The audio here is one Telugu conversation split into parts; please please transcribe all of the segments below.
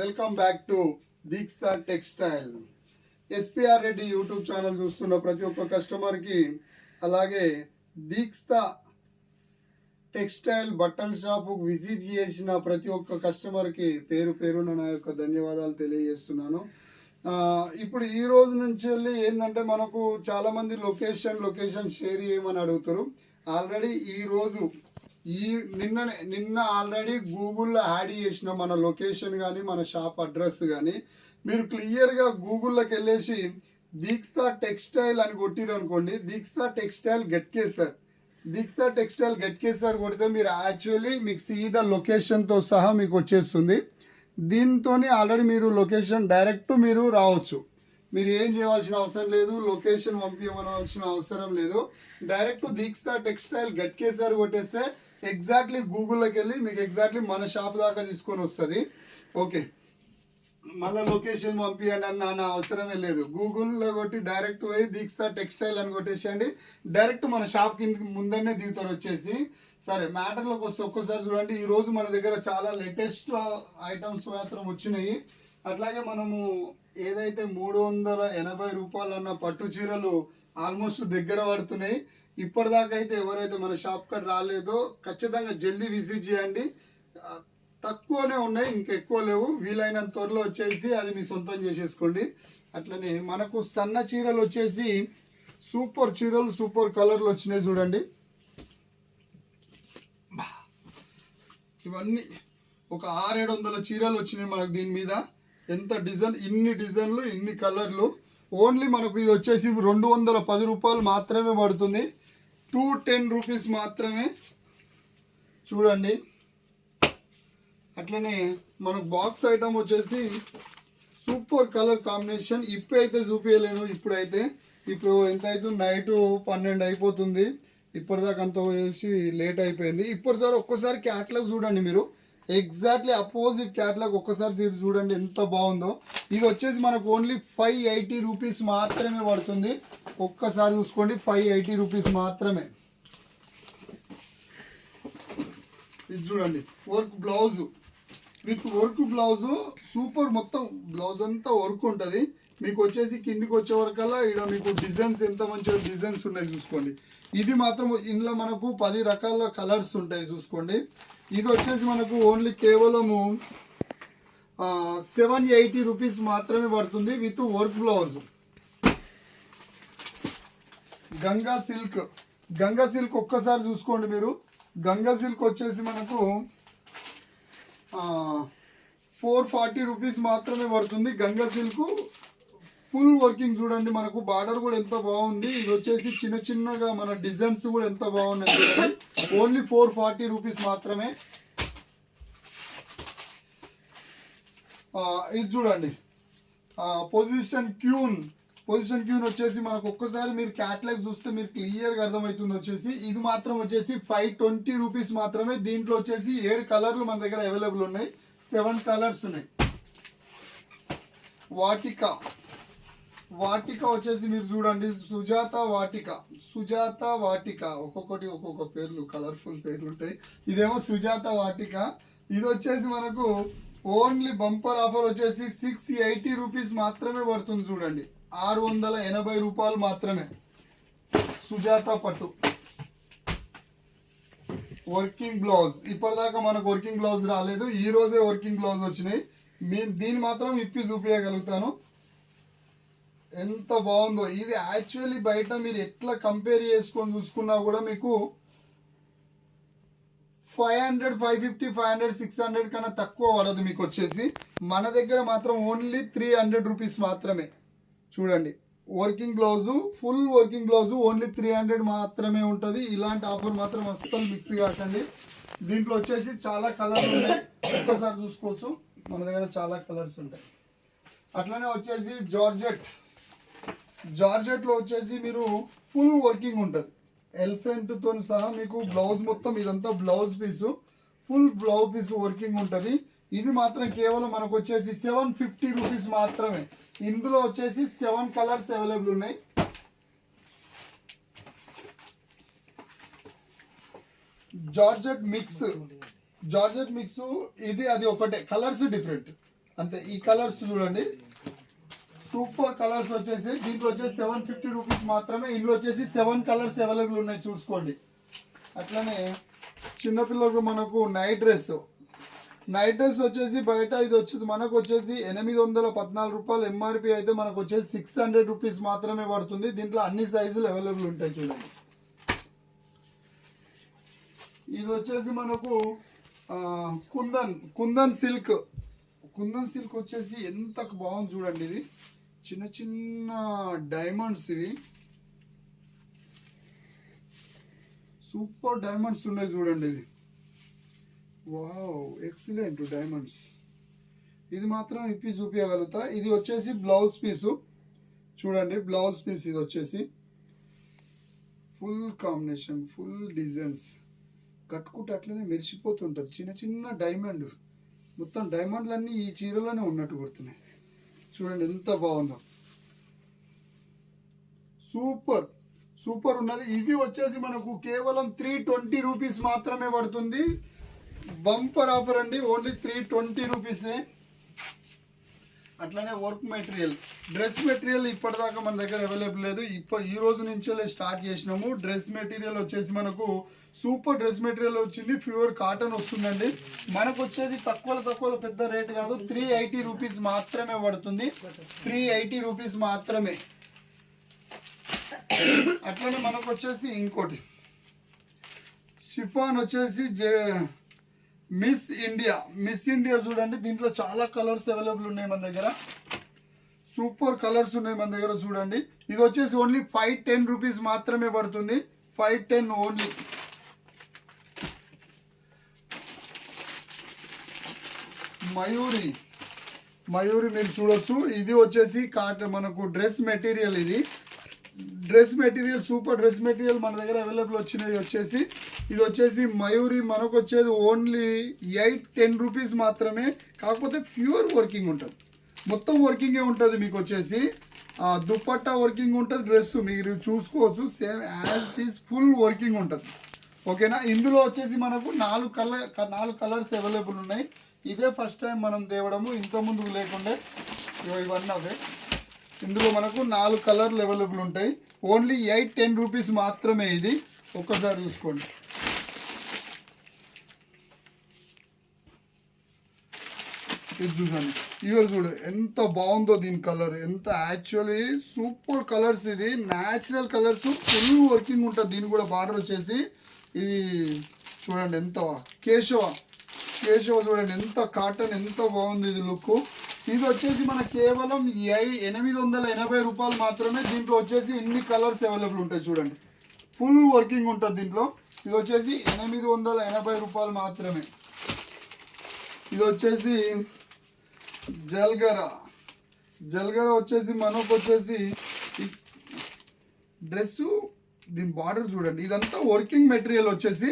Welcome back to Deeksha textile. SPR Reddy YouTube channel చూస్తున్న ప్రతి ఒక్క కస్టమర్కి అలాగే దీక్ష టెక్స్టైల్ బట్టల షాపు విజిట్ చేసిన ప్రతి ఒక్క కస్టమర్కి పేరు పేరున నా యొక్క ధన్యవాదాలు తెలియజేస్తున్నాను. ఇప్పుడు ఈ రోజు నుంచి వెళ్ళి ఏంటంటే మనకు చాలామంది లొకేషన్ లొకేషన్ షేర్ చేయమని అడుగుతారు. ఆల్రెడీ ఈరోజు ఈ నిన్న నిన్న ఆల్రెడీ గూగుల్లో యాడ్ చేసిన మన లొకేషన్ కానీ మన షాప్ అడ్రస్ కానీ మీరు క్లియర్గా గూగుల్లోకి వెళ్ళేసి దీక్షా టెక్స్టైల్ అని కొట్టిరు అనుకోండి దీక్షా టెక్స్టైల్ గట్కేసర్ దీక్షా టెక్స్టైల్ గట్కేసర్ కొడితే మీరు యాక్చువల్లీ మీకు సీదా లొకేషన్తో సహా మీకు వచ్చేస్తుంది. దీంతో ఆల్రెడీ మీరు లొకేషన్ డైరెక్ట్ మీరు రావచ్చు. మీరు ఏం చేయాల్సిన అవసరం లేదు లొకేషన్ పంపించవలసిన అవసరం లేదు. డైరెక్ట్ దీక్ష టెక్స్టైల్ గట్కేసర్ కొట్టేస్తే ఎగ్జాక్ట్లీ గూగుల్లోకి వెళ్ళి మీకు ఎగ్జాక్ట్లీ మన షాప్ దాకా తీసుకొని వస్తుంది. ఓకే మళ్ళీ లొకేషన్ పంపించండి అన్న నా అవసరమే లేదు. గూగుల్లో కొట్టి డైరెక్ట్ పోయి దీక్ష టెక్స్టైల్ అని కొట్టేసేయండి. డైరెక్ట్ మన షాప్ కింద ముందనే దిగుతారు వచ్చేసి. సరే మ్యాటర్లోకి వస్తే ఒక్కసారి చూడండి. ఈరోజు మన దగ్గర చాలా లేటెస్ట్ ఐటమ్స్ మాత్రం వచ్చినాయి. అట్లాగే మనము ఏదైతే మూడు వందల ఎనభై రూపాయలు అన్న పట్టు చీరలు ఆల్మోస్ట్ దగ్గర పడుతున్నాయి. ఇప్పటిదాకా అయితే ఎవరైతే మన షాప్ కాడ రాలేదో ఖచ్చితంగా జల్దీ విజిట్ చేయండి. తక్కువనే ఉన్నాయి ఇంకా ఎక్కువ లేవు. వీలైనంత త్వరలో వచ్చేసి అది మీ సొంతం చేసేసుకోండి. అట్లనే మనకు సన్న చీరలు వచ్చేసి సూపర్ చీరలు సూపర్ కలర్లు వచ్చినాయి చూడండి. ఇవన్నీ ఒక ఆరేడు వందల చీరలు వచ్చినాయి మనకు దీని మీద. ఎంత డిజైన్ ఇన్ని డిజైన్లు ఇన్ని కలర్లు. ఓన్లీ మనకు ఇది వచ్చేసి రెండు వందల పది రూపాయలు మాత్రమే పడుతుంది. టూ టెన్ రూపీస్ మాత్రమే. చూడండి. అట్లనే మనకు బాక్స్ ఐటమ్ వచ్చేసి సూపర్ కలర్ కాంబినేషన్. ఇప్పుడు అయితే చూపించలేను ఇప్పుడైతే. ఇప్పుడు ఎంత అవుతుంది నైట్ పన్నెండు అయిపోతుంది ఇప్పటిదాకా అంత వేసి లేట్ అయిపోయింది. ఇప్పటిసారి సార్ ఒక్కసారి క్యాట్లాగ్ చూడండి మీరు. ఎగ్జాక్ట్లీ అపోజిట్ క్యాట్లాగ్ ఒక్కసారి తీరు చూడండి ఎంత బాగుందో. ఇది వచ్చేసి మనకు ఓన్లీ ఫైవ్ ఎయిటీ రూపీస్ మాత్రమే పడుతుంది. ఒక్కసారి చూసుకోండి ఫైవ్ ఎయిటీ రూపీస్ మాత్రమే. ఇది చూడండి work blouse with work blouse super మొత్తం బ్లౌజ్ అంతా వర్క్ ఉంటుంది. మీకు వచ్చేసి కిందికి వచ్చే వరకల్లా ఇక్కడ మీకు డిజైన్స్ ఎంత మంచిగా డిజైన్స్ ఉన్నాయి చూసుకోండి. ఇది మాత్రం ఇందులో మనకు పది రకాల కలర్స్ ఉంటాయి చూసుకోండి. ఇది వచ్చేసి మనకు ఓన్లీ కేవలము సెవెన్ ఎయిటీ రూపీస్ మాత్రమే పడుతుంది with work blouse. Ganga silk. Ganga silk ఒక్కసారి చూసుకోండి మీరు. గంగా సిల్క్ వచ్చేసి మనకు ఫోర్ ఫార్టీ రూపీస్ మాత్రమే పడుతుంది గంగా సిల్క్. ఫుల్ వర్కింగ్ చూడండి మనకు బార్డర్ కూడా ఎంత బాగుంది. ఇది వచ్చేసి చిన్న చిన్నగా మన డిజైన్స్ కూడా ఎంత బాగున్నాయి చూడండి. ఓన్లీ ఫోర్ ఫార్టీ రూపీస్ మాత్రమే. ఇది చూడండి. పొజిషన్ క్యూన్ పొజిషన్ క్యూన్ వచ్చేసి మనకు ఒక్కసారి మీరు క్యాట్లాగ్ చూస్తే మీరు క్లియర్గా అర్థమవుతుంది వచ్చేసి. ఇది మాత్రం వచ్చేసి ఫైవ్ ట్వంటీ రూపీస్ మాత్రమే. దీంట్లో వచ్చేసి ఏడు కలర్లు మన దగ్గర అవైలబుల్ ఉన్నాయి. సెవెన్ కలర్స్ ఉన్నాయి. వాటికా. వాటిక వచ్చేసి మీరు చూడండి. సుజాత వాటిక. సుజాత వాటిక. ఒక్కొక్కటి ఒక్కొక్క పేర్లు కలర్ఫుల్ పేర్లు ఉంటాయి. ఇదేమో సుజాత వాటిక. ఇది వచ్చేసి మనకు ఓన్లీ బంపర్ ఆఫర్ వచ్చేసి సిక్స్ ఎయిటీ రూపీస్ మాత్రమే పడుతుంది చూడండి. ఆరు వందల ఎనభై రూపాయలు మాత్రమే. సుజాత పట్టు. Working blouse. ఇప్పటిదాకా మనకు వర్కింగ్ బ్లౌజ్ రాలేదు. ఈ రోజే వర్కింగ్ బ్లౌజ్ వచ్చినాయి. మీ దీన్ని మాత్రం ఇప్పి చూపించగలుగుతాను ఎంత బాగుందో. ఇది యాక్చువల్లీ బయట మీరు ఎట్లా కంపేర్ చేసుకొని చూసుకున్నా కూడా మీకు five hundred five fifty five hundred six hundred కన్నా తక్కువ పడదు మీకు వచ్చేసి. మన దగ్గర మాత్రం ఓన్లీ త్రీ హండ్రెడ్ రూపీస్ మాత్రమే. చూడండి. Working blouse full working blouse only three hundred మాత్రమే ఉంటుంది. ఇలాంటి ఆఫర్ మాత్రం అస్సలు మిక్స్ కాకండి. దీంట్లో వచ్చేసి చాలా కలర్స్ ఉన్నాయి ఒక్కసారి చూసుకోవచ్చు. మన దగ్గర చాలా కలర్స్ ఉంటాయి. అట్లనే వచ్చేసి జార్జెట్. జార్జెట్లో వచ్చేసి మీరు ఫుల్ వర్కింగ్ ఉంటుంది. ఎల్ఫెంట్తో సహా మీకు బ్లౌజ్ మొత్తం ఇదంతా blouse piece full blouse piece working ఉంటుంది. ఇది మాత్రం కేవలం మనకు వచ్చేసి సెవెన్ ఫిఫ్టీ రూపీస్ మాత్రమే. ఇందులో వచ్చేసి సెవెన్ కలర్స్ అవైలబుల్ ఉన్నాయి. జార్జెట్ మిక్స్ జార్జెట్ మిక్స్ ఇది అది ఒకటే. కలర్స్ డిఫరెంట్ అంతే ఈ కలర్స్ చూడండి. సూపర్ కలర్స్ వచ్చేసి దీంట్లో వచ్చేసి సెవెన్ ఫిఫ్టీ రూపీస్ మాత్రమే. ఇందులో వచ్చేసి సెవెన్ కలర్స్ అవైలబుల్ ఉన్నాయి చూసుకోండి. అట్లనే చిన్నపిల్లలకు మనకు నైట్ డ్రెస్ నైట్ డ్రెస్ వచ్చేసి బయట ఇది వచ్చేసి మనకు వచ్చేసి ఎనిమిది వందల పద్నాలుగు రూపాయలు ఎంఆర్పి అయితే మనకు వచ్చేసి సిక్స్ హండ్రెడ్ రూపీస్ మాత్రమే పడుతుంది. దీంట్లో అన్ని సైజులు అవైలబుల్ ఉంటాయి చూడండి. ఇది వచ్చేసి మనకు కుందన్ కుందన్ సిల్క్ కుందన్ సిల్క్ వచ్చేసి ఎంత బాగుంది చూడండి ఇది. చిన్న చిన్న డైమండ్స్ ఇవి. సూపర్ డైమండ్స్ ఉన్నాయి చూడండి ఇది. వావ్ ఎక్సలెంట్ డైమండ్స్ ఇది మాత్రం ఇప్పి చూపించగలుగుతా ఇది వచ్చేసి బ్లౌజ్ పీసు చూడండి బ్లౌజ్ పీస్ ఇది వచ్చేసి. ఫుల్ కాంబినేషన్ ఫుల్ డిజైన్స్ కట్టుకుంటే అట్లనే మెరిసిపోతుంటుంది. చిన్న చిన్న డైమండ్ మొత్తం డైమండ్లన్నీ ఈ చీరలోనే ఉన్నట్టు గుర్తున్నాయి. చూడండి ఎంత బాగుందో. సూపర్ సూపర్ ఉన్నది. ఇది వచ్చేసి మనకు కేవలం త్రీ ట్వంటీ రూపీస్ మాత్రమే పడుతుంది. బంపర్ ఆఫర్ అండి ఓన్లీ త్రీ ట్వంటీ రూపీసే అట్లనే వర్క్ మెటీరియల్. డ్రెస్ మెటీరియల్ ఇప్పటిదాకా మన దగ్గర అవైలబుల్ లేదు. ఇప్పుడు ఈ రోజు నుంచే స్టార్ట్ చేసినాము. డ్రెస్ మెటీరియల్ వచ్చేసి మనకు సూపర్ డ్రెస్ మెటీరియల్ వచ్చింది. ప్యూర్ కాటన్ వస్తుందండి. మనకు వచ్చేది తక్కువ తక్కువ పెద్ద రేట్ కాదు. త్రీ ఎయిటీ రూపీస్ మాత్రమే పడుతుంది. త్రీ ఎయిటీ రూపీస్ మాత్రమే. అట్లనే మనకు వచ్చేసి ఇంకోటి. షిఫాన్ వచ్చేసి జే మిస్ ఇండియా మిస్ ఇండియా చూడండి దీంట్లో చాలా కలర్స్ అవైలబుల్ ఉన్నాయి మన దగ్గర. సూపర్ కలర్స్ ఉన్నాయి మన దగ్గర చూడండి. ఇది వచ్చేసి ఓన్లీ ఫైవ్ టెన్ రూపీస్ మాత్రమే పడుతుంది. Five ten only. Mayuri Mayuri మీరు చూడొచ్చు. ఇది వచ్చేసి కాట మనకు డ్రెస్ మెటీరియల్ ఇది. Dress material super dress material మన దగ్గర అవైలబుల్ వచ్చినవి వచ్చేసి. ఇది వచ్చేసి మయూరి మనకు వచ్చేది ఓన్లీ ఎయిట్ టెన్ రూపీస్ మాత్రమే. కాకపోతే ప్యూర్ వర్కింగ్ ఉంటుంది. మొత్తం వర్కింగే ఉంటుంది మీకు వచ్చేసి. దుప్పట్టా వర్కింగ్ ఉంటుంది డ్రెస్ మీరు చూసుకోవచ్చు same as is full working ఉంటుంది. ఓకేనా? ఇందులో వచ్చేసి మనకు నాలుగు కలర్ నాలుగు కలర్స్ అవైలబుల్ ఉన్నాయి. ఇదే ఫస్ట్ టైం మనం తేవడము. ఇంతకుముందు లేకుండే. ఇవన్నీ అవే. ఇందులో మనకు నాలుగు కలర్లు అవైలబుల్ ఉంటాయి. ఓన్లీ ఎయిట్ టెన్ రూపీస్ మాత్రమే ఇది. ఒక్కసారి చూసుకోండి. ఇది చూసాను ఇవి చూడు ఎంత బాగుందో దీని కలర్. ఎంత యాక్చువల్లీ సూపర్ కలర్స్ ఇది. న్యాచురల్ కలర్స్ ఫుల్ వర్కింగ్ ఉంటుంది. దీని కూడా బార్డర్ వచ్చేసి ఇది చూడండి ఎంత. కేశవ. కేశవ చూడండి ఎంత కాటన్ ఎంత బాగుంది ఇది లుక్ ఇది వచ్చేసి మన కేవలం ఎనిమిది వందల ఎనభై రూపాయలు మాత్రమే. దీంట్లో వచ్చేసి ఇన్ని కలర్స్ అవైలబుల్ ఉంటాయి చూడండి. ఫుల్ వర్కింగ్ ఉంటుంది దీంట్లో. ఇది వచ్చేసి ఎనిమిది వందల ఎనభై రూపాయలు మాత్రమే. ఇది వచ్చేసి జల్గర. జల్గర వచ్చేసి మనకు వచ్చేసి డ్రెస్సు దీని బార్డర్ చూడండి. ఇదంతా వర్కింగ్ మెటీరియల్ వచ్చేసి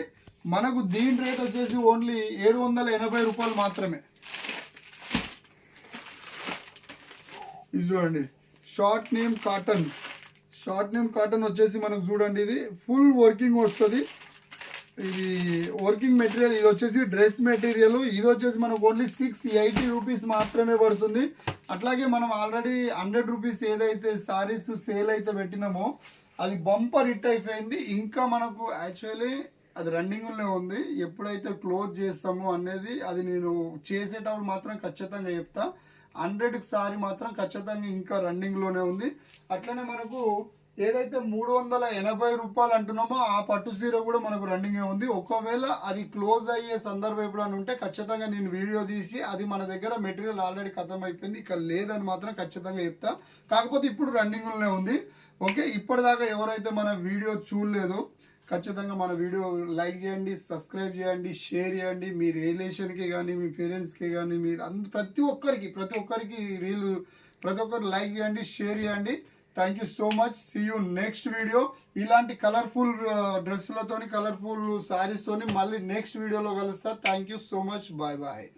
మనకు దీని రేట్ వచ్చేసి ఓన్లీ ఏడు వందల ఎనభై రూపాయలు మాత్రమే. ఇది చూడండి short name cotton short name cotton వచ్చేసి మనకు చూడండి ఇది ఫుల్ వర్కింగ్ వస్తుంది. ఇది వర్కింగ్ మెటీరియల్ ఇది వచ్చేసి డ్రెస్ మెటీరియల్ ఇది వచ్చేసి మనకు ఓన్లీ సిక్స్ ఎయిటీ రూపీస్ మాత్రమే పడుతుంది. అట్లాగే మనం ఆల్రెడీ హండ్రెడ్ రూపీస్ ఏదైతే సారీస్ సేల్ అయితే పెట్టినామో అది బంపర్ హిట్ అయిపోయింది. ఇంకా మనకు యాక్చువల్లీ అది రన్నింగ్లోనే ఉంది. ఎప్పుడైతే క్లోజ్ చేస్తామో అనేది అది నేను చేసేటప్పుడు మాత్రం ఖచ్చితంగా చెప్తా. హండ్రెడ్కి సారీ మాత్రం ఖచ్చితంగా ఇంకా రన్నింగ్లోనే ఉంది. అట్లనే మనకు ఏదైతే మూడు వందల ఎనభై రూపాయలు అంటున్నామో ఆ పట్టు చీర కూడా మనకు రన్నింగ్ ఉంది. ఒకవేళ అది క్లోజ్ అయ్యే సందర్భం ఎప్పుడైనా ఉంటే ఖచ్చితంగా నేను వీడియో తీసి అది మన దగ్గర మెటీరియల్ ఆల్రెడీ ఖతం అయిపోయింది ఇక లేదని మాత్రం ఖచ్చితంగా చెప్తా. కాకపోతే ఇప్పుడు రన్నింగ్లోనే ఉంది. ఓకే ఇప్పటిదాకా ఎవరైతే మన వీడియో చూడలేదో ఖచ్చితంగా మన వీడియో లైక్ చేయండి సబ్స్క్రైబ్ చేయండి షేర్ చేయండి. మీ రిలేషన్కి కానీ మీ పేరెంట్స్కి కానీ మీరు అంద ప్రతి ఒక్కరికి ప్రతి ఒక్కరికి రీల్ ప్రతి ఒక్కరు లైక్ చేయండి షేర్ చేయండి. Thank you so much see you next video ఇలాంటి కలర్ఫుల్ డ్రెస్సులతోని కలర్ఫుల్ శారీస్తోని మళ్ళీ నెక్స్ట్ వీడియోలో కలుస్తా. Thank you so much bye bye